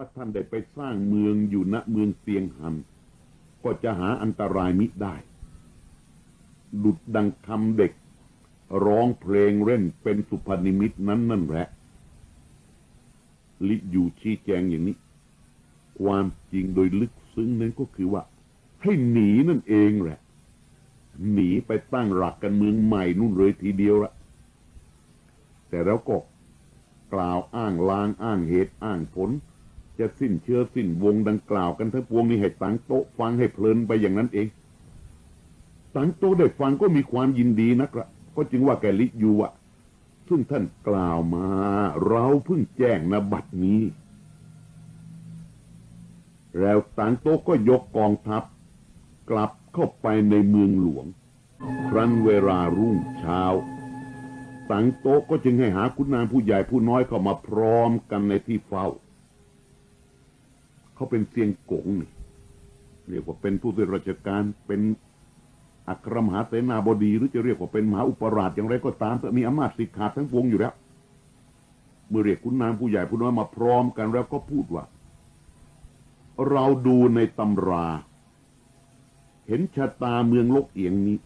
ถ้าท่านได้ไปสร้างเมืองอยู่ณเมืองเตียงหันก็จะหาอันตรายมิได้ ดุดดังคำเด็ก ร้องเพลงเล่นเป็นสุพนิมิตนั้นนั่นแหละ ลิอยู่ชี้แจงอย่างนี้ ความจริงโดยลึกซึ้งนั้นก็คือว่า ให้หนีนั่นเองแหละ หนีไปตั้งหลักกันเมืองใหม่นู่นเลยทีเดียวละแต่แล้วก็กล่าวอ้างลางอ้างเหตุอ้างผล จะสิ้นเชื้อสิ้นวงดังกล่าวกันทั้งปวงนี้ให้ตังโตฟังให้เพลินไปอย่างนั้นเองตังโตได้ฟังก็มีความยินดีนักละก็จึงว่าแกลิยูอะซึ่งท่านกล่าวมา เราเพิ่งแจ้งนบัดนี้ แล้วตังโตก็ยกกองทัพ กลับเข้าไปในเมืองหลวง ครั้นเวลารุ่งเช้าตังโตก็จึงให้หาคุณนางผู้ใหญ่ผู้น้อยเข้ามาพร้อมกันในที่เฝ้า เขาเป็นเซียงกงนี่เรียกว่าเป็นผู้ช่วราชการเป็นอัครมหาเสนาบดี หรือจะเรียกว่าเป็นมหาอุปราชอย่างไรก็ตามแต่มีอำนาจสิทธิ์ขาดทั้งปวงอยู่แล้ว เมื่อเรียกคุณนางผู้ใหญ่ผู้น้อยมาพร้อมกันแล้วก็พูดว่า เราดูในตำรา เห็นชะตาเมืองลกเอียงนี้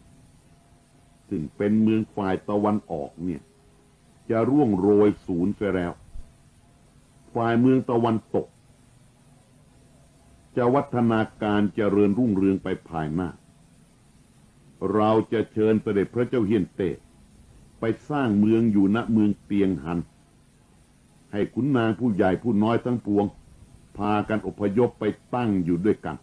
ซึ่งเป็นเมืองฝ่ายตะวันออกเนี่ย จะร่วงโรยศูนย์ไปแล้ว ฝ่ายเมืองตะวันตก จะวัฒนาการเจริญรุ่งเรืองไปภายหน้า เราจะเชิญเสด็จพระเจ้าเฮียนเตไปสร้างเมืองอยู่ณเมืองเตียงหัน ให้ขุนนางผู้ใหญ่ผู้น้อยทั้งปวง พากันอพยพไปตั้งอยู่ด้วยกัน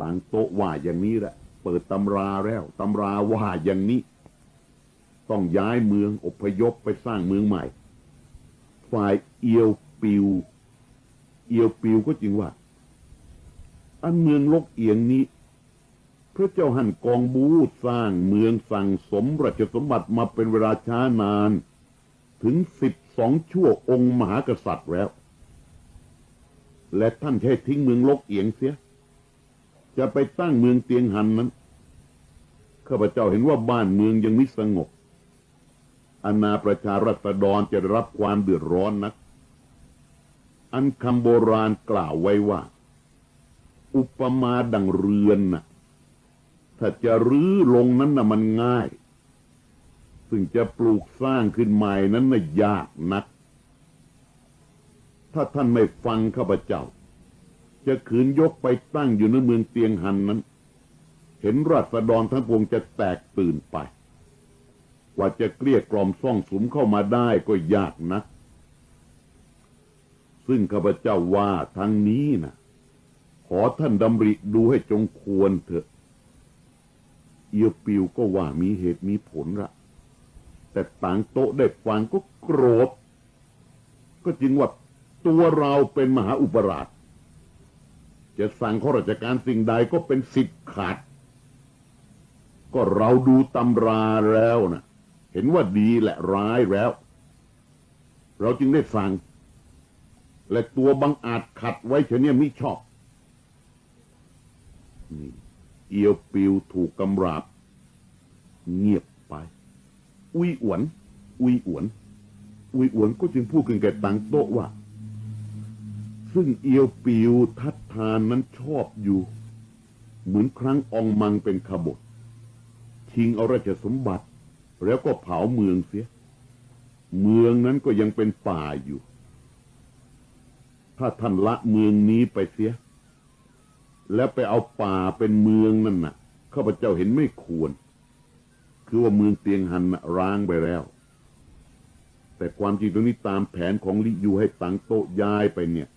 ต่างโต๊ะว่าอย่างนี้แหละ เปิดตำราแล้วตำราว่าอย่างนี้ ต้องย้ายเมืองอพยพไปสร้างเมืองใหม่ ฝ่ายเอียวปิว เอียวปิวก็จริงว่า อันเมืองลกเอียงนี้ พระเจ้าหันกองบูสร้างเมืองสั่งสมราชสมบัติมาเป็นเวลาช้านาน ถึงสิบสองชั่วองค์มหากษัตริย์แล้ว และท่านแค่ทิ้งเมืองลกเอียงเสีย จะไปตั้งเมืองเตียงหันนั้นข้าพเจ้าเห็นว่าบ้านเมืองยังไม่สงบอาณาประชารัษฎรจะได้รับความเดือดร้อนนัก อันคำโบราณกล่าวไว้ว่า อุปมาดังเรือนน่ะถ้าจะรื้อลงนั้นนะมันง่าย ซึ่งจะปลูกสร้างขึ้นใหม่นั้นนะยากนัก ถ้าท่านไม่ฟังข้าพเจ้า จะขืนยกไปตั้งอยู่ในเมืองเตียงหันนั้น เห็นราษฎรทั้งปวงจะแตกตื่นไปกว่าจะเกลี้ยกล่อมซ่องสุมเข้ามาได้ก็ยากนัก ซึ่งข้าพเจ้าว่าทางนี้นะขอท่านดำริดูให้จงควรเถอะ เอียวปิวก็ว่ามีเหตุมีผลละแต่ต่างโต๊ะได้ฟังก็โกรธ ก็จริงว่าตัวเราเป็นมหาอุปราช จะสั่งข้าราชการสิ่งใดก็เป็นสิทธิ์ขาด ก็เราดูตำราแล้วนะเห็นว่าดีและร้ายแล้ว เราจึงได้สั่ง และตัวบังอาจขัดไว้เฉยเนี่ยไม่ชอบ นี่เอียวปิวถูกกำราบ เงียบไป อุยอวน อุยอวน อุยอวนก็จึงพูดกันแก่ตังโต๊ะว่า ซึ่งเอียวปิวทัดทานนั้นชอบอยู่ เหมือนครั้งองมังเป็นขบฏชิงเอาราชสมบัติ แล้วก็เผาเมืองเสีย เมืองนั้นก็ยังเป็นป่าอยู่ ถ้าท่านละเมืองนี้ไปเสีย แล้วไปเอาป่าเป็นเมืองนั่นน่ะข้าพเจ้าเห็นไม่ควร คือว่าเมืองเตียงหันร้างไปแล้ว แต่ความจริงตรงนี้ตามแผนของลิยูให้ตังโตย้ายไปเนี่ย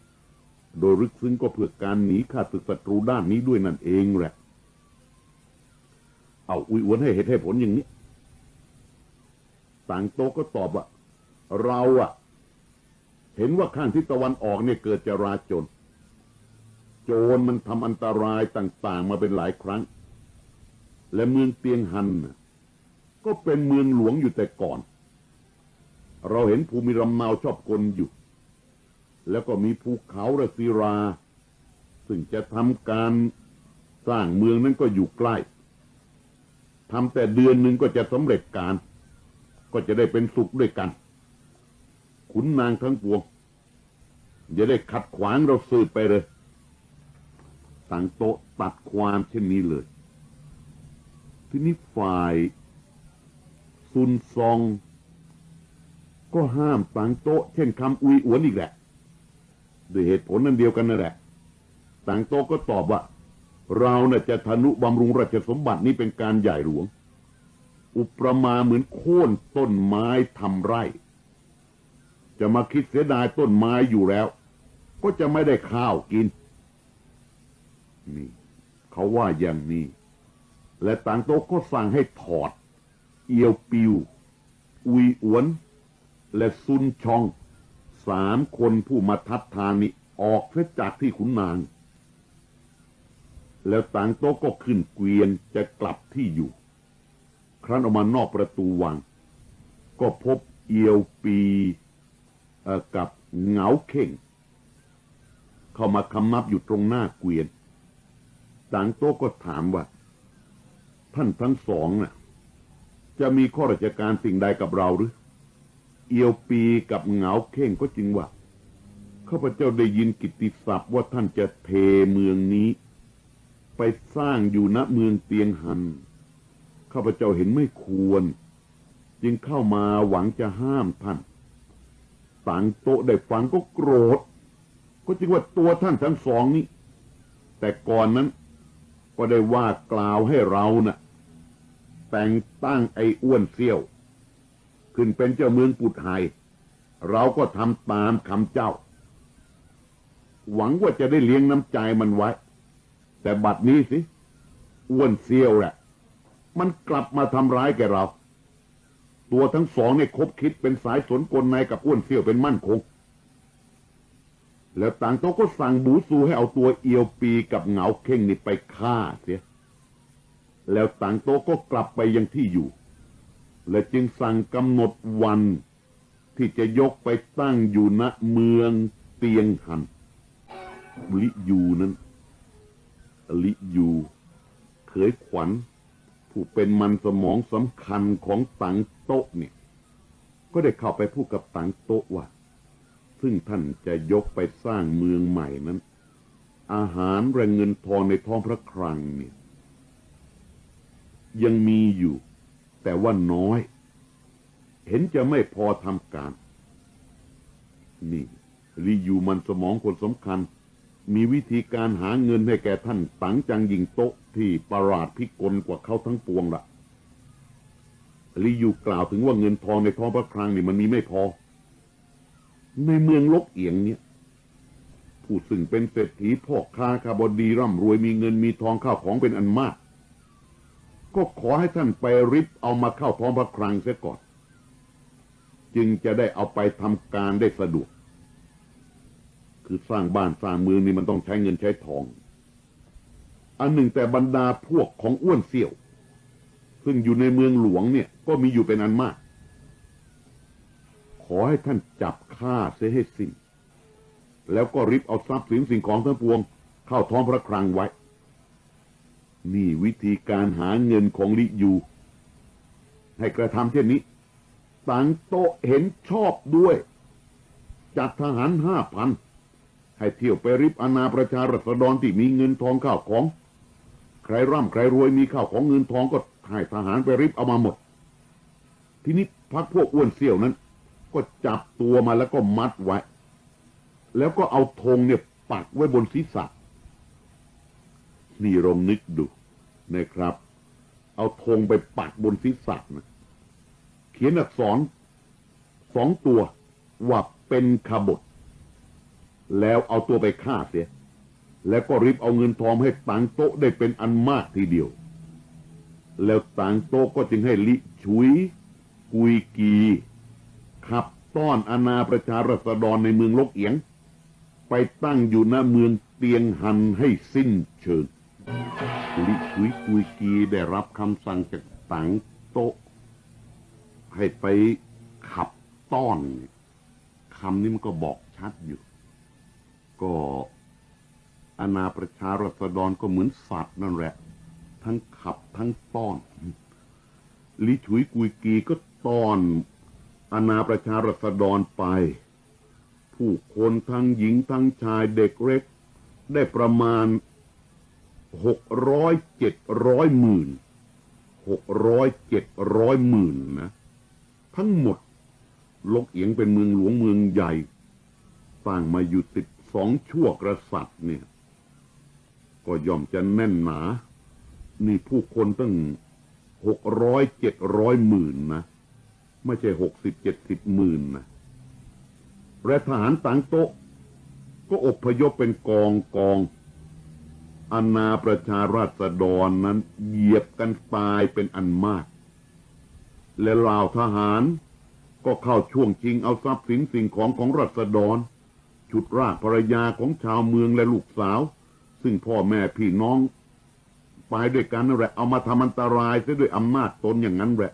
โดยลึกซึ้งก็เพื่อการหนีข้าศึกศัตรูด้านนี้ด้วยนั่นเองแหละ เอาอุยอวนให้เหตุให้ผลอย่างนี้ตังโตก็ตอบว่าเราอะ เห็นว่าข้างทิศตะวันออกเนี่ยเกิดจราจน โจรมันทำอันตรายต่างๆ มาเป็นหลายครั้ง และเมืองเตียงหันก็เป็นเมืองหลวงอยู่แต่ก่อน เราเห็นภูมิลำเนาชอบกลอยู่ แล้วก็มีภูเขาระศิรา ซึ่งจะทำการสร้างเมืองนั้นก็อยู่ใกล้ทำแต่เดือนหนึ่งก็จะสำเร็จการ ก็จะได้เป็นสุขด้วยกัน ขุนนางทั้งปวงอย่าได้ขัดขวางเราสืบไปเลยต่างโต๊ะตัดความเช่นนี้เลย ทีนี้ฝ่ายซุนซอง ก็ห้ามต่างโต๊ะเช่นคำอุยอวนอีกแหละด้วยเหตุผลนั้นเดียวกันนั่นแหละต่างโต๊ะก็ตอบว่า เราน่ะจะทนุบำรุงราชสมบัตินี้เป็นการใหญ่หลวง อุปมาเหมือนโค่นต้นไม้ทำไร่ จะมาคิดเสียดายต้นไม้อยู่แล้ว ก็จะไม่ได้ข้าวกิน นี่ เขาว่าอย่างนี้ และต่างโต๊ะก็สั่งให้ถอด เอียวปิว อุยอวน และซุนชอง สามคนผู้มาทัดทานนี้ออกเสียจากที่ขุนนาง แล้วต่างโต๊ะก็ขึ้นเกวียนจะกลับที่อยู่ ครั้นออกมานอกประตูวัง ก็พบเอียวปี กับเหงาเข่ง เข้ามาคำนับอยู่ตรงหน้าเกวียนต่างโต๊ะก็ถามว่า ท่านทั้งสองน่ะ จะมีข้อราชการสิ่งใดกับเราหรือ เอียวปีกับเหงาเข่งก็จริงว่าข้าพเจ้าได้ยินกิตติศัพท์ว่าท่านจะเทเมืองนี้ ไปสร้างอยู่ณเมืองเตียงหันข้าพเจ้าเห็นไม่ควร จึงเข้ามาหวังจะห้ามท่าน ต่างโตได้ฟังก็โกรธ ก็จริงว่าตัวท่านทั้งสองนี้ แต่ก่อนนั้นก็ได้ว่ากล่าวให้เรานะ่ะ แต่งตั้งไอ้อ้วนเซี่ยว ขึ้นเป็นเจ้าเมืองปุถไฮเราก็ทำตามคำเจ้า หวังว่าจะได้เลี้ยงน้ำใจมันไว้ แต่บัดนี้สิอ้วนเซี่ยวแหละมันกลับมาทำร้ายแกเรา ตัวทั้งสองเนี่ยคบคิดเป็นสายสนกลในกับอ้วนเซี่ยวเป็นมั่นคง แล้วต่างโต๊ะก็สั่งบูซูให้เอาตัวเอียวปีกับเหงาเข่งนี่ไปฆ่าเสีย แล้วต่างโต๊ะก็กลับไปยังที่อยู่ และจึงสั่งกำหนดวันที่จะยกไปตั้งอยู่ณเมืองเตียงหัน ลิยูนั้น ลิยูเคยขวัญ ผู้เป็นมันสมองสำคัญของตังโต๊ะเนี่ย ก็ได้เข้าไปพูดกับตังโต๊ะว่า ซึ่งท่านจะยกไปสร้างเมืองใหม่นั้น อาหารและเงินทองในท้องพระคลังเนี่ย ยังมีอยู่ แต่ว่าน้อย เห็นจะไม่พอทำการ นี่รีอยู่มันสมองคนสำคัญ มีวิธีการหาเงินให้แก่ท่านตังจังยิงโต๊ะที่ประหลาดพิกลกว่าเขาทั้งปวงละลียูกล่าวถึงว่าเงินทองในท้องพระคลังนี่มันมีไม่พอ ในเมืองลกเอียงเนี่ย ผู้ซึ่งเป็นเศรษฐีพ่อค้าคาบดีร่ำรวยมีเงินมีทองข้าวของเป็นอันมาก ก็ขอให้ท่านไปริบเอามาเข้าท้องพระคลังเสียก่อน จึงจะได้เอาไปทำการได้สะดวก คือสร้างบ้านสร้างเมืองนี่มันต้องใช้เงินใช้ทอง อันหนึ่งแต่บรรดาพวกของอ้วนเสี่ยว ซึ่งอยู่ในเมืองหลวงเนี่ยก็มีอยู่เป็นอันมาก ขอให้ท่านจับฆ่าเสียให้สิ้นแล้วก็ริบเอาทรัพย์สินสิ่งของทั้งปวง เข้าท้องพระคลังไว้ นี่วิธีการหาเงินของลิยู ให้กระทำเช่นนี้ต่างโตเห็นชอบด้วย จัดทหารห้าพัน ให้เที่ยวไปริบอนาประชารัษฎรที่มีเงินทองข้าวของ ใครร่ำใครรวยมีข้าวของเงินทองก็ให้ทหารไปริบเอามาหมด ทีนี้พักพวกอ้วนเสี่ยวนั้น ก็จับตัวมาแล้วก็มัดไว้ แล้วก็เอาธงเนี่ยปักไว้บนศีรษะนี่ลองนึกดูนะครับ เอาธงไปปักบนศีรษะนะเขียนอักษรสองตัวว่าเป็นขบฏ แล้วเอาตัวไปฆ่าเสีย แล้วก็ริบเอาเงินทองให้ต่างโต๊ะได้เป็นอันมากทีเดียว แล้วต่างโต๊ะก็จึงให้ลิชุย กุยกี ขับต้อนอาณาประชารัษฎรในเมืองลกเอียง ไปตั้งอยู่ณเมืองเตียงหันให้สิ้นเชิง ลิชุยกุยกีได้รับคำสั่งจากต่างโต๊ะ ให้ไปขับต้อนคำนี้มันก็บอกชัดอยู่ ก็อาณาประชารัษฎรก็เหมือนสัตว์นั่นแหละ ทั้งขับทั้งต้อนลิฉุยกุยกีก็ต้อนอาณาประชารัษฎรไป ผู้คนทั้งหญิงทั้งชายเด็กเล็ก ได้ประมาณหกร้อยเจ็ดร้อยหมื่นหกร้อยเจ็ดร้อยหมื่นนะ ทั้งหมด ลกเอียงเป็นเมืองหลวงเมืองใหญ่สร้างมาอยู่ติด สองชั่วกษัตร์เนี่ย ก็ย่อมจะแน่นหนา นี่ผู้คนตั้งหกร้อยเจ็ดร้อยหมื่นนะ ไม่ใช่หกสิบเจ็ดสิบหมื่นนะและทหารต่างโต๊ะ ก็อบพยพเป็นกองกองอาณาประชาราษฎรนั้นเหยียบกันตายเป็นอันมาก และเหล่าทหารก็เข้าช่วงชิงเอาทรัพย์สินสิ่งของของรัษฎร ฉุดรากภรรยาของชาวเมืองและลูกสาว ซึ่งพ่อแม่พี่น้อง ไปด้วยกันนั่นแหละเอามาทำอันตรายซะด้วยอำนาจตนอย่างนั้นแหละ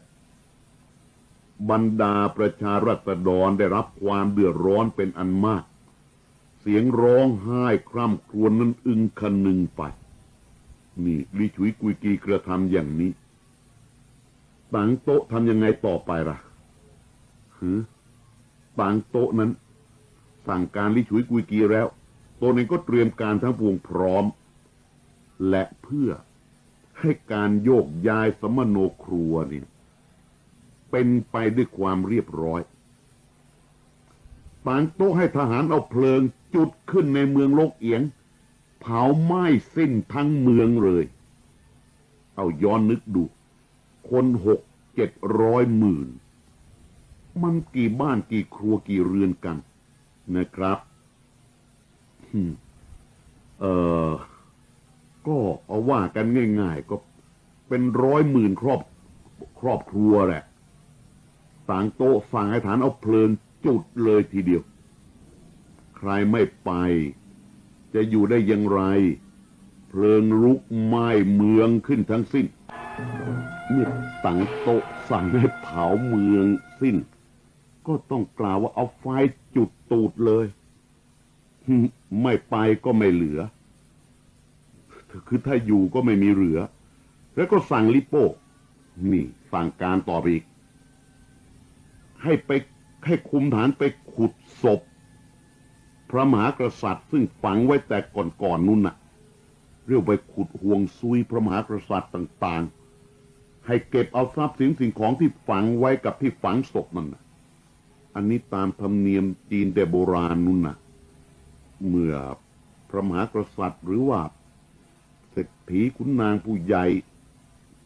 บรรดาประชารัษฎรได้รับความเดือดร้อนเป็นอันมาก เสียงร้องไห้คร่ำครวญนั้นอึงคันหนึ่งไป นี่ลิฉุยกุยกีกระทำอย่างนี้ต่างโต๊ะทำยังไงต่อไปล่ะหือต่างโต๊ะนั้น สั่งการลิฉุยกุยกีแล้วตัวเองก็เตรียมการทั้งปวงพร้อม และเพื่อให้การโยกย้ายสมโนครัวเนี่ยเป็นไปด้วยความเรียบร้อยต่างโต๊ะให้ทหารเอาเพลิงจุดขึ้นในเมืองโลกเอียง เผาไหม้สิ้นทั้งเมืองเลย เอาย้อนนึกดู คนหกเจ็ดร้อยหมื่น มันกี่บ้านกี่ครัวกี่เรือนกัน นะครับเออก็เอาว่ากันง่าย ๆ ก็เป็นร้อยหมื่นครอบครอบครัวแหละต่างโต๊ะสั่งให้ฐานเอาเพลิงจุดเลยทีเดียว ใครไม่ไป จะอยู่ได้อย่างไร เพลิงลุกไหม้เมืองขึ้นทั้งสิ้นเมื่อต่งโต๊ะสั่งให้เผาเมืองสิ้น ก็ต้องกล่าวว่าเอาไฟจุดตูดเลย ไม่ไปก็ไม่เหลือ คือถ้าอยู่ก็ไม่มีเหลือ แล้วก็สั่งลิโป้นี่สั่งการต่อไปอีก ให้ไปให้คุมฐานไปขุดศพ พระมหากษัตริย์ ซึ่งฝังไว้แต่ก่อนๆนนู้นน่ะ เรียกไปขุดห่วงซุยพระมหากษัตริย์ต่าง ๆ ให้เก็บเอาทรัพย์สินสิ่งของที่ฝังไว้กับที่ฝังศพนั่นน่ะ อันนี้ตามธรรมเนียมจีนแต่โบราณนู่นน่ะเมื่อพระมหากษัตริย์หรือว่าเศรษฐีขุนนางผู้ใหญ่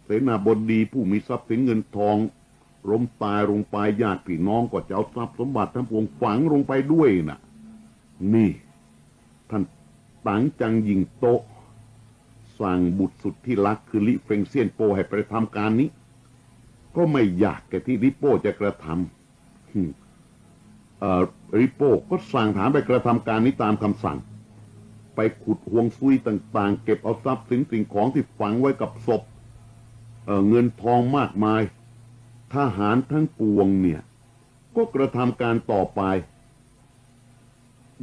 เสนาบดีผู้มีทรัพย์สินเงินทองล้มตายลงไปญาติพี่น้องก็จะเอาทรัพย์สมบัติทั้งปวงฝังลงไปด้วยน่ะ นี่ ท่านตังจังยิงโตสั่งบุตรสุดที่รักคือลิเฟงเซียนโปให้ไปทำการนี้ ก็ไม่อยากแกที่ริโป้จะกระทำ ริโป้ก็สั่งฐานไปกระทำการนี้ตามคำสั่ง ไปขุดห่วงซุยต่างๆ เก็บเอาทรัพย์สินสิ่งของที่ฝังไว้กับศพเเงินทองมากมาย ทหารทั้งปวงเนี่ย ก็กระทำการต่อไป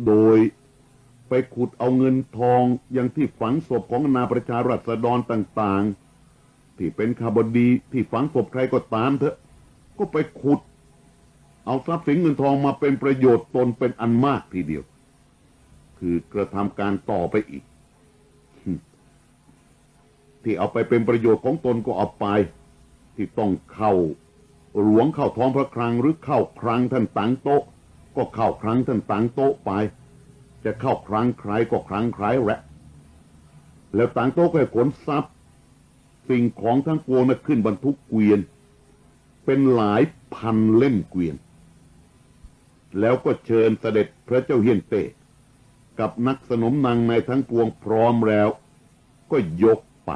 โดยไปขุดเอาเงินทองอย่างที่ฝังศพของนาประชารัษฎรต่างๆ ที่เป็นคาบดีที่ฝังศพใครก็ตามเถอะ ก็ไปขุด เอาทรัพย์สินเงินทองมาเป็นประโยชน์ตนเป็นอันมากทีเดียว คือกระทำการต่อไปอีก ที่เอาไปเป็นประโยชน์ของตนก็เอาไป ที่ต้องเข้าหลวงเข้าท้องพระคลังหรือเข้าครังท่านตังโต๊ะ ก็เข้าครังท่านตังโต๊ะไป จะเข้าครังใครก็ครังใครแหละแล้วตังโต๊ะก็ให้ขนทรัพย์สิ่งของทั้งปวงนะขึ้นบรรทุกเกวียน เป็นหลายพันเล่มเกวียน แล้วก็เชิญเสด็จพระเจ้าเฮียนเต้กับนักสนมนางในทั้งปวงพร้อมแล้ว ก็ยกไป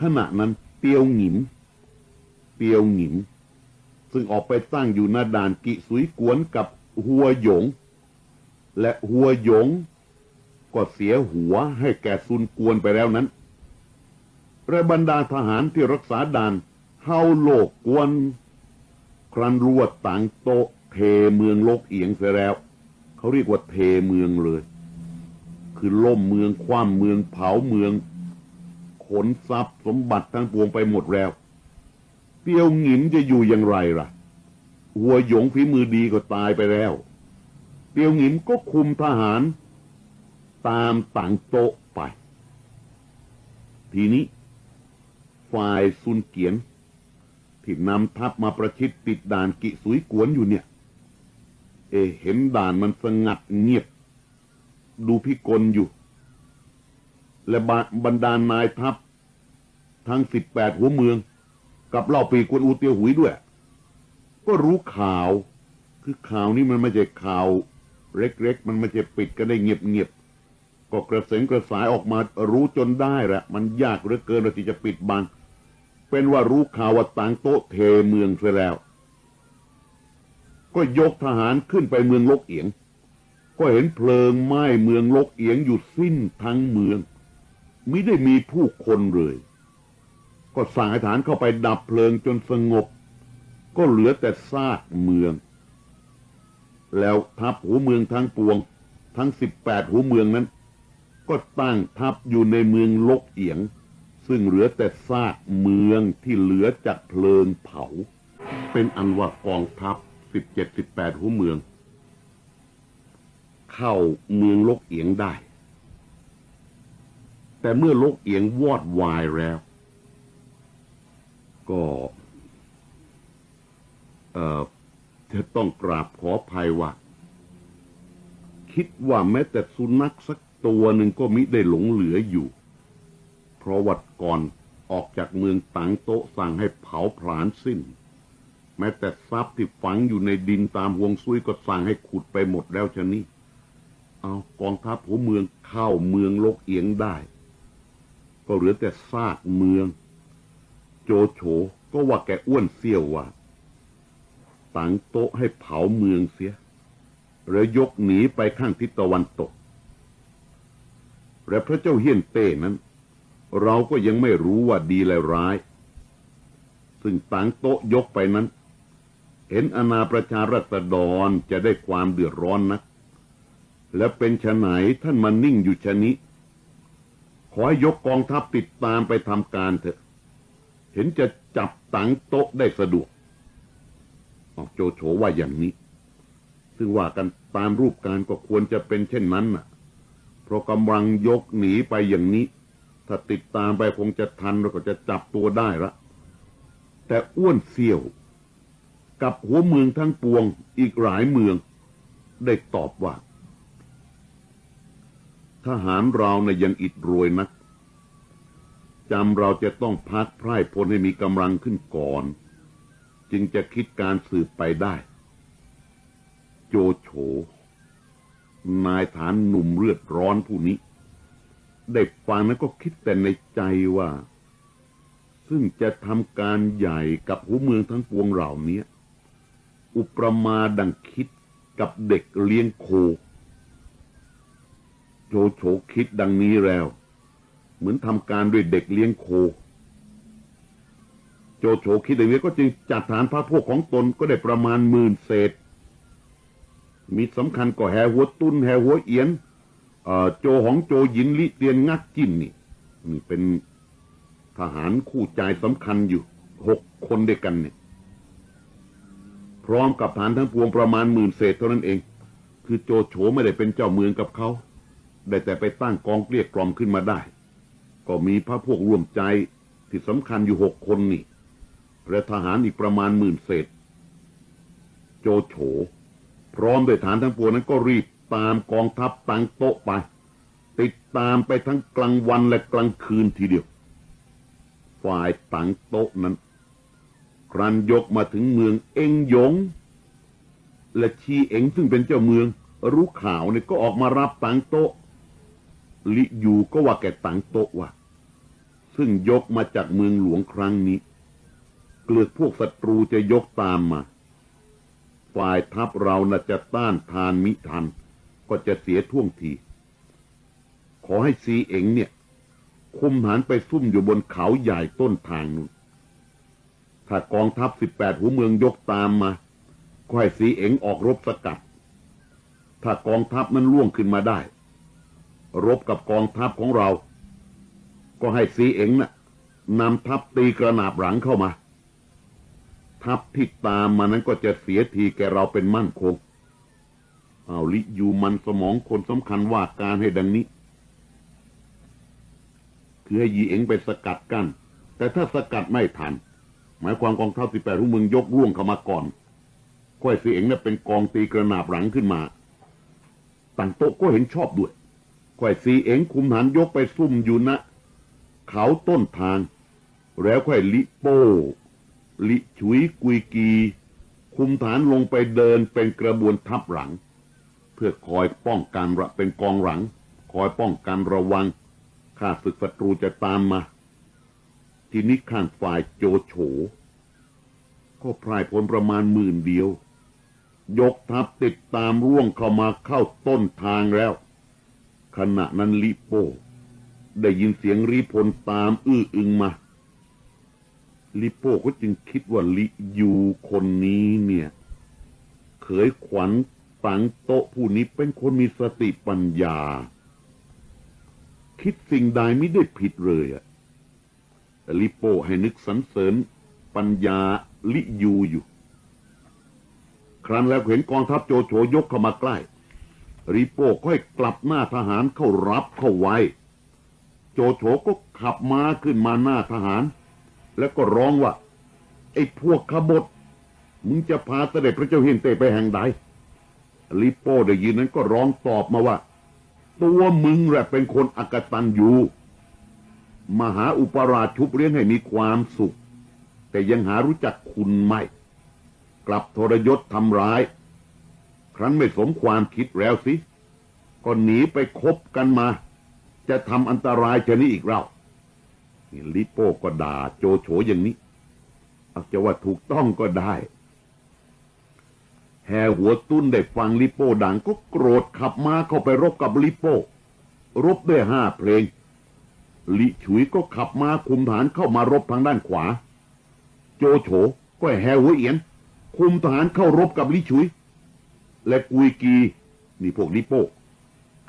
ขณะนั้นเตียวหงิมเตียวหงิม ซึ่งออกไปตั้งอยู่หน้าด่านกิสุยกวนกับหัวหยง และหัวหยง ก็เสียหัวให้แก่ซุนกวนไปแล้วนั้นและบรรดาทหารที่รักษาด่านเฮาโลกกวน ครั้นรวดต่างโตเทเมืองโลกเอียงเสียแล้ว เขาเรียกว่าเทเมืองเลย คือล่มเมืองคว่ำเมืองเผาเมือง ขนทรัพย์สมบัติทั้งปวงไปหมดแล้วเตียวหงิมจะอยู่อย่างไรล่ะ หัวหยงฝีมือดีก็ตายไปแล้วเตียวหงิมก็คุมทหาร ตามต่างโตไป ทีนี้ ฝ่ายซุนเกียน ที่นำทัพมาประชิดติดด่านกิสุยกวนอยู่เนี่ย เอเห็นด่านมันสงัดเงียบ ดูพิกลอยู่ และบรรดานนายทัพ ทั้งสิบแปดหัวเมือง กับเล่าปีกวนอูเตียวหุยด้วย ก็รู้ข่าว คือข่าวนี้มันไม่ใช่ข่าว เล็กๆ มันไม่ใช่ปิดกันได้เงียบๆก็กระเสงกระสายออกมารู้จนได้แหละมันยากเหลือเกินที่จะปิดบัง เป็นว่ารู้ข่าวว่าต่างโต๊ะเทเมืองเสียแล้ว ก็ยกทหารขึ้นไปเมืองลกเอียง ก็เห็นเพลิงไหม้เมืองลกเอียงอยู่สิ้นทั้งเมืองมิได้มีผู้คนเลย ก็สั่งให้ทหารเข้าไปดับเพลิงจนสงบ ก็เหลือแต่ซากเมือง แล้วทัพหัวเมืองทั้งปวง ทั้งสิบแปดหัวเมืองนั้น ก็ตั้งทัพอยู่ในเมืองลกเอียง ซึ่งเหลือแต่ซากเมืองที่เหลือจากเพลิงเผา เป็นอันว่ากองทัพสิบเจ็ดสิบแปดหัวเมือง เข้าเมืองลกเอียงได้ แต่เมื่อลกเอียงวอดวายแล้ว ก็เออจะต้องกราบขอภัยว่า คิดว่าแม้แต่สุนัขสักตัวหนึ่งก็มิได้หลงเหลืออยู่ เพราะวัดก่อนออกจากเมืองตังโตะสั่งให้เผาผลาญสิ้น แม้แต่ทรัพย์ที่ฝังอยู่ในดินตามห่วงซุยก็สั่งให้ขุดไปหมดแล้วชะนี้เอากองทัพหัวเมืองเข้าเมืองลกเอียงได้ ก็เหลือแต่ซากเมือง โจโฉก็ว่าแกอ้วนเสี้ยวว่าตังโตะให้เผาเมืองเสีย แล้วยกหนีไปข้างทิศตะวันตก และพระเจ้าเฮียนเต้นั้น เราก็ยังไม่รู้ว่าดีและร้าย ซึ่งตังโต๊ะยกไปนั้น เห็นอนาประชารัษฎรจะได้ความเดือดร้อนนัก และเป็นชะไหนท่านมานิ่งอยู่ชะนี้ขอให้ยกกองทัพติดตามไปทำการเถอะ เห็นจะจับตังโต๊ะได้สะดวก ออกโจโฉว่าอย่างนี้ ซึ่งว่ากันตามรูปการก็ควรจะเป็นเช่นนั้นน่ะ เพราะกำลังยกหนีไปอย่างนี้ ถ้าติดตามไปคงจะทันเราก็จะจับตัวได้ละ แต่อ้วนเสี่ยว กับหัวเมืองทั้งปวงอีกหลายเมือง ได้ตอบว่า ทหารเรานะ่ยยังอิดรวยนักจำเราจะต้องพักไพร่พลให้มีกำลังขึ้นก่อน จึงจะคิดการสืบไปได้ โจโฉนายฐานหนุ่มเลือดร้อนผู้นี้ ได้ฟังนั้นก็คิดแต่ในใจว่า ซึ่งจะทำการใหญ่กับหัวเมืองทั้งปวงเหล่านี้อุปมาดังคิดกับเด็กเลี้ยงโค โจโฉคิดดังนี้แล้ว เหมือนทำการด้วยเด็กเลี้ยงโค โจโฉคิดอย่างนี้ก็จึงจัดฐานพระพวกของตนก็ได้ประมาณหมื่นเศษ มีสำคัญก็แห่หัวตุนแห่หัวเอียน โจหองโจหยินลิเตียนงักจิ้นนี่นี่เป็นทหารคู่ใจสำคัญอยู่หกคนด้วยกันเนี่ย พร้อมกับฐานทั้งปวงประมาณหมื่นเศษเท่านั้นเอง คือโจโฉไม่ได้เป็นเจ้าเมืองกับเขา ได้แต่ไปตั้งกองเกลี้ยกล่อมขึ้นมาได้ ก็มีพระพวกร่วมใจที่สำคัญอยู่หกคนนี่และทหารอีกประมาณหมื่นเศษ โจโฉพร้อมด้วยฐานทั้งปวงนั้นก็รีบ ตามกองทัพตังโต๊ะไป ติดตามไปทั้งกลางวันและกลางคืนทีเดียว ฝ่ายตังโต๊ะนั้น ครันยกมาถึงเมืองเอ็งหยง และชีเอ็งซึ่งเป็นเจ้าเมือง รู้ข่าวเนี่ยก็ออกมารับตังโต๊ะลิยูก็ว่าแกตังโต๊ะว่าซึ่งยกมาจากเมืองหลวงครั้งนี้ เกลือกพวกศัตรูจะยกตามมา ฝ่ายทัพเราน่ะจะต้านทานมิทัน ก็จะเสียท่วงที ขอให้ซีเอ็งเนี่ย คุมฐานไปซุ่มอยู่บนเขาใหญ่ต้นทางนู้นถ้ากองทัพสิบแปดหัวเมืองยกตามมาก็ให้สีเอ็งออกรบสกัด ถ้ากองทัพนั้นล่วงขึ้นมาได้ รบกับกองทัพของเรา ก็ให้สีเอ็งนะ่ะนำทัพตีกระนาบหลังเข้ามา ทัพที่ตามมานั้นก็จะเสียทีแกเราเป็นมั่นคง เอาลิยูมันสมองคนสำคัญว่าการให้ดังนี้ คือให้ยีเอ็งไปสกัดกัน้นแต่ถ้าสกัดไม่ทัน หมายความกองทัพสิบแปดของมึงยกร่วงเข้ามาก่อน ค่อยสีเอ็งนี่ยเป็นกองตีกระนาบหลังขึ้นมาต่างโต๊ะก็เห็นชอบด้วยค่อยสีเอ็งคุมฐานยกไปซุ่มอยู่นะเขาต้นทาง แล้วค่อยลิโป้ลิฉุยกุยกี คุมฐานลงไปเดินเป็นกระบวนทัพหลัง พื่อคอยป้องกันระเป็นกองหลัง คอยป้องกันระวังข้าศึกศัตรูจะตามมา ทีนี้ข้างฝ่ายโจโฉก็พรายพลประมาณหมื่นเดียว ยกทัพติดตามร่วงเข้ามาเข้าต้นทางแล้ว ขณะนั้นลิโป้ได้ยินเสียงรีพลตามอื้ออึงมา ลิโป้ก็จึงคิดว่าลิยูคนนี้เนี่ย เขยขวัญ ตังโตผู้นี้เป็นคนมีสติปัญญา คิดสิ่งใดไม่ได้ผิดเลยอะลิโปให้นึกสรรเสริญ ปัญญาลิยูอยู่ ครั้นแล้วเห็นกองทัพโจโฉยกเข้ามาใกล้ริโป้ค่อยกลับหน้าทหารเข้ารับเข้าไว้ โจโฉก็ขับม้าขึ้นมาหน้าทหาร แล้วก็ร้องว่า ไอ้พวกขบฏมึงจะพาเสด็จพระเจ้าเฮียนเต้ไปแห่งใด ลิโป้ได้ยินนั้นก็ร้องตอบมาว่า ตัวมึงแหละเป็นคนอักตันอยู่มหาอุปราชชุบเลี้ยงให้มีความสุข แต่ยังหารู้จักคุณไม่ กลับทรยศทำร้าย ครั้นไม่สมความคิดแล้วสิ ก็หนีไปคบกันมา จะทำอันตรายชนี้อีกเราลิโป้ก็ด่าโจโฉอย่างนี้ อาจจะว่าถูกต้องก็ได้ แห่หัวตุ้นได้ฟังลิโป้ดังก็โกรธขับมาเข้าไปรบกับลิโป้รบด้วยห้าเพลง ลิฉุยก็ขับมาคุมฐานเข้ามารบทางด้านขวา โจโฉก็แห่หัวเอียน คุมฐานเข้ารบกับลิฉุย และกุยกีนี่พวกลิโป้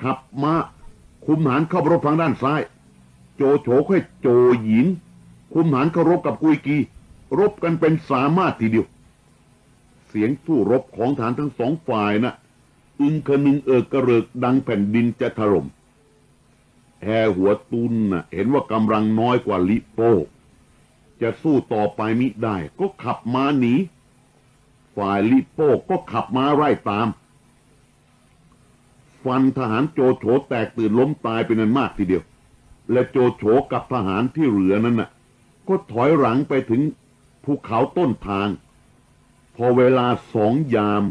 ขับมาคุมฐานเข้ารบทางด้านซ้าย โจโฉค่อยโจหยินคุมฐานเข้ารบกับกุยกี รบกันเป็นสามารถทีเดียว เสียงสู้รบของฐานทั้งสองฝ่ายนะ่ะอึงคนึงเอิกกระเริกดังแผ่นดินจะถล่มแฮหัวตุนน่ะ เห็นว่ากำลังน้อยกว่าลิโป จะสู้ต่อไปมิได้ก็ขับมาหนี ฝ่ายลิโปก็ขับมาไล่ตาม ฟันทหารโจโฉแตกตื่นล้มตายเป็นอันมากทีเดียว และโจโฉกับทหารที่เหลือนั้นน่ะ ก็ถอยหลังไปถึงภูเขาต้นทาง พอเวลาสองยาม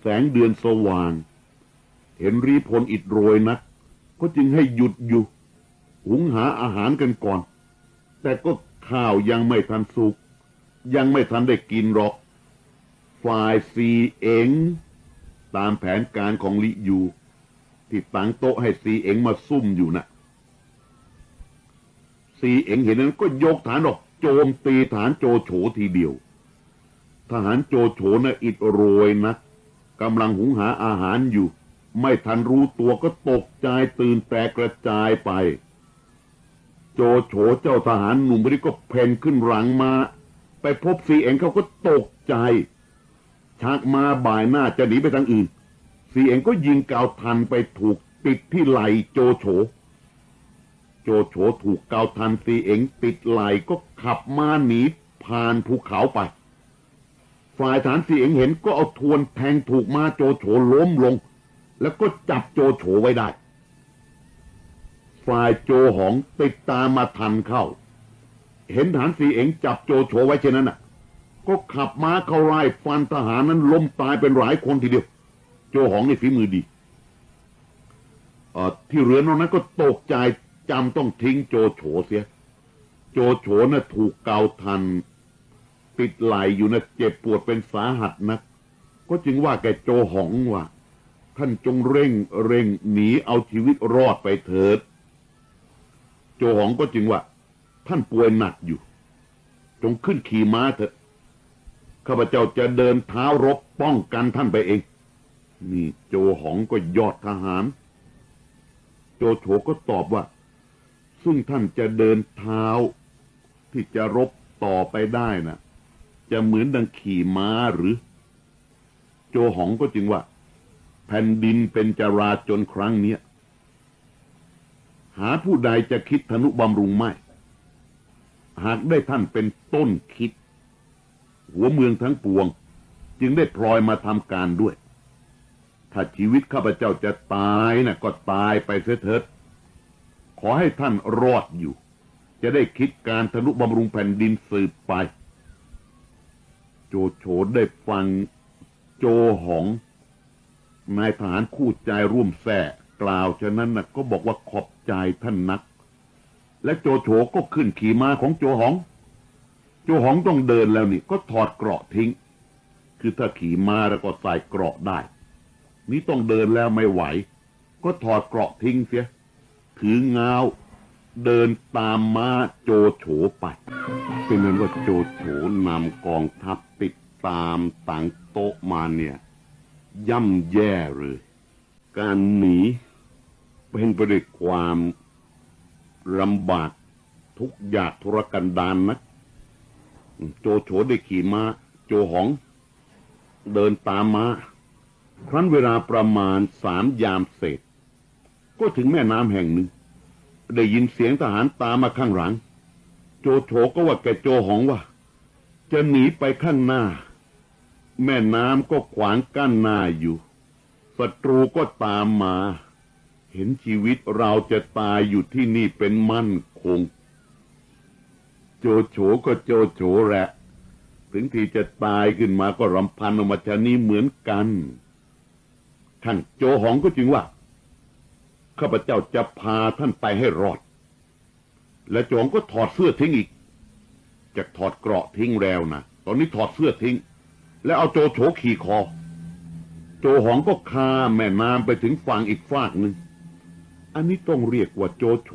แสงเดือนสว่าง เห็นรีพลอิดโรยนัก ก็จึงให้หยุดอยู่ หุงหาอาหารกันก่อน แต่ก็ข้าวยังไม่ทันสุก ยังไม่ทันได้กินหรอก ฝ่ายซีเองตามแผนการของลิยูที่ตั้งโต๊ะให้ซีเองมาซุ่มอยู่นะ่ะซีเองเห็นนั้นก็ยกฐานออกโจมตีฐานโจโฉทีเดียว ทหารโจโฉนะอิดโรยนะกำลังหุงหาอาหารอยู่ ไม่ทันรู้ตัวก็ตกใจตื่นแตกกระจายไป โจโฉเจ้าทหารหนุ่มคนนี้ก็เพ่นขึ้นหลังมา ไปพบซีเองเขาก็ตกใจชักมาบ่ายหน้าจะหนีไปทางอื่นซีเองก็ยิงกาวทันไปถูกติดที่ไหลโจโฉ โจโฉถูกกาวทันซีเองติดไหลก็ขับมาหนีผ่านภูเขาไป ฝ่ายฐานซีเองเห็นก็เอาทวนแทงถูกมาโจโฉล้มลง แล้วก็จับโจโฉไว้ได้ ฝ่ายโจหองติดตามมาทันเข้า เห็นฐานสีเองจับโจโฉไว้เช่นนั้นน่ะ ก็ขับม้าเข้าไล่ฟันทหารนั้นล้มตายเป็นหลายคนทีเดียว โจหองในฝีมือดีเอ่อที่เรือนอนั้นก็ตกใจจำต้องทิ้งโจโฉเสีย โจโฉน่ะถูกเกาทัน ติดไหลอยู่นะเจ็บปวดเป็นสาหัสนะก็จึงว่าแกโจหองว่า ท่านจงเร่งเร่งหนีเอาชีวิตรอดไปเถิด โจหองก็จึงว่า ท่านป่วยหนักอยู่ จงขึ้นขี่ม้าเถอะข้าพเจ้าจะเดินเท้ารบป้องกันท่านไปเอง นี่โจหองก็ยอดทหาร โจโฉก็ตอบว่า ซึ่งท่านจะเดินเท้าที่จะรบต่อไปได้นะ จะเหมือนดังขี่ม้าหรือ โจหองก็จึงว่า แผ่นดินเป็นจราจนครั้งเนี้ย หาผู้ใดจะคิดธนุบำรุงไม่ หากได้ท่านเป็นต้นคิด หัวเมืองทั้งปวง จึงได้พลอยมาทำการด้วย ถ้าชีวิตข้าพเจ้าจะตายนะ่ะก็ตายไปเสียเถิดขอให้ท่านรอดอยู่ จะได้คิดการทนุบำรุงแผ่นดินสืบไป จโฉได้ฟังโจหอง นายทหารคู่ใจร่วมแส่กล่าวฉะนั้นนะก็บอกว่าขอบใจท่านนัก และโจโฉก็ขึ้นขี่ม้าของโจหอง โจหองต้องเดินแล้วนี่ก็ถอดเกราะทิ้ง คือถ้าขี่ม้าแล้วก็ใส่เกราะได้ นี่ต้องเดินแล้วไม่ไหว ก็ถอดเกราะทิ้งเสียถือเงา เดินตามม้าโจโฉไปเป็นนั้นว่าโจโฉนำกองทัพติดตามต่างโต๊ะมาเนี่ย ย่ำแย่เลย การหนีเป็นไปด้วยความลำบากทุกอยากทุรกันดารนนะโจโฉได้ขี่ม้า โจหอง เดินตามม้า ครั้นเวลาประมาณสามยามเศษ ก็ถึงแม่น้ำแห่งหนึ่ง ได้ยินเสียงทหารตามมาข้างหลัง โจโฉก็ว่าแกโจหองว่า จะหนีไปข้างหน้า แม่น้ำก็ขวางกั้นหน้าอยู่ศัตรูก็ตามมา เห็นชีวิตเราจะตายอยู่ที่นี่เป็นมั่นคง โจโฉก็โจโฉแหละ ถึงที่จะตายขึ้นมาก็รำพันออกมาชะนี้เหมือนกัน ท่านโจหองก็จึงว่า ข้าพเจ้าจะพาท่านไปให้รอด และจหองก็ถอดเสื้อทิ้งอีก จะถอดเกราะทิ้งแล้วนะ ตอนนี้ถอดเสื้อทิ้ง แล้วเอาโจโฉขี่คอ โจหองก็คาแม่น้ำไปถึงฝั่งอีกฝากหนึ่ง อันนี้ต้องเรียกว่าโจโฉ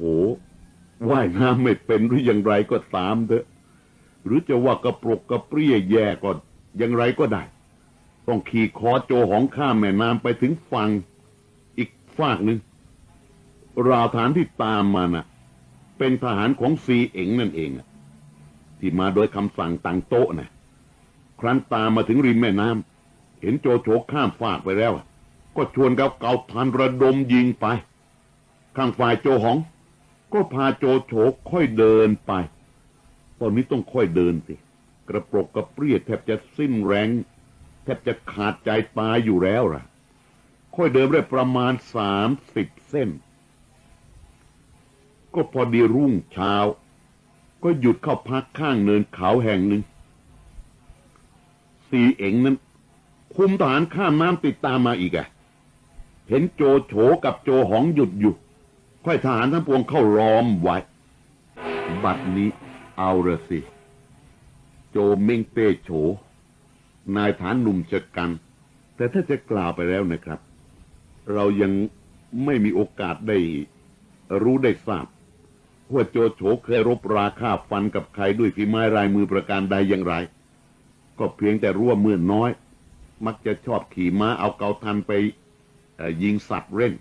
ว่ายน้ำไม่เป็นหรืออย่างไรก็ตามเถอะ หรือจะว่ากระปรกกระเปรี้ยแย่ก็อย่างไรก็ได้ ต้องขี่คอโจหองข้ามแม่น้ำไปถึงฝั่งอีกฝากหนึ่ง ราวฐานที่ตามมาน่ะ เป็นทหารของซีเอ๋งนั่นเองที่มาโดยคำสั่งต่างโต๊ะนะครั้นตามมาถึงริมแม่น้ำเห็นโจโฉข้ามฟากไปแล้ว ก็ชวนกับเกาทันระดมยิงไป ข้างฝ่ายโจหอง ก็พาโจโฉค่อยเดินไป ตอนนี้ต้องค่อยเดินสิ กระปรกกระเปรี้ยแทบจะสิ้นแรงแทบจะขาดใจตายอยู่แล้วล่ะ ค่อยเดินได้ประมาณสามสิบเส้น ก็พอดีรุ่งเช้า ก็หยุดเข้าพักข้างเนินเขาแห่งหนึ่ง สีเอ๋งนั้น คุมทหารข้ามน้ำติดตามมาอีกอะเห็นโจโฉกับโจหองหยุดอยู่ ค่อยทหารทั้งปวงเข้าล้อมไว้ บัดนี้เอาละสิ โจเม้งเต้โฉ นายฐานหนุ่มชะกัน แต่ถ้าจะกล่าวไปแล้วนะครับ เรายังไม่มีโอกาสได้รู้ได้ทราบ ว่าโจโฉเคยรบราฆ่าฟันกับใครด้วยฝีไม้ลายมือประการใดอย่างไร ก็เพียงแต่รู้ว่าเมื่อน้อย มักจะชอบขี่ม้าเอาเกาทันไปยิงสัตว์เล่น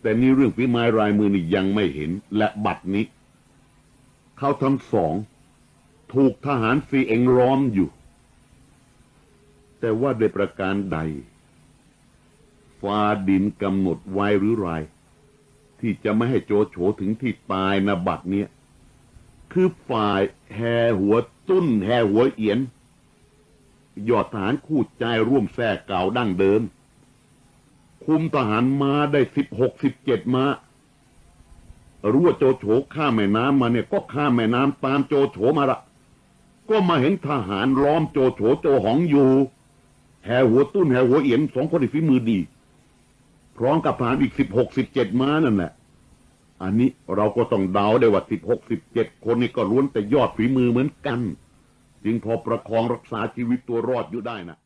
แต่นี่เรื่องฝีไม้ลายมือนี่ยังไม่เห็น และบัดนี้ เขาทั้งสอง ถูกทหารซีเองล้อมอยู่ แต่ว่าโดยประการใดฟ้าดินกำหนดไว้หรือไร ที่จะไม่ให้โจโฉถึงที่ตายนะบัดเนี้ยคือฝ่ายแห่หัวตุ้นแห่หัวเอียน ยอดทหารคู่ใจร่วมแท้เก่าดั้งเดิม คุมทหารมาได้สิบหกสิบเจ็ดมารู้ว่าโจโฉข้ามแม่น้ำมาเนี่ยก็ข้ามแม่น้ำตามโจโฉมาละก็มาเห็นทหารล้อมโจโฉโจหองอยู่ แห่หัวตุ้นแห่หัวเอียนสองคนที่ฝีมือดี พร้อมกับทหารอีกสิบหกสิบเจ็ดม้านั่นแหละ อันนี้เราก็ต้องเดาได้ว่าสิบหกสิบเจ็ดคนนี้ก็ล้วนแต่ยอดฝีมือเหมือนกัน จึงพอประคองรักษาชีวิตตัวรอดอยู่ได้นะ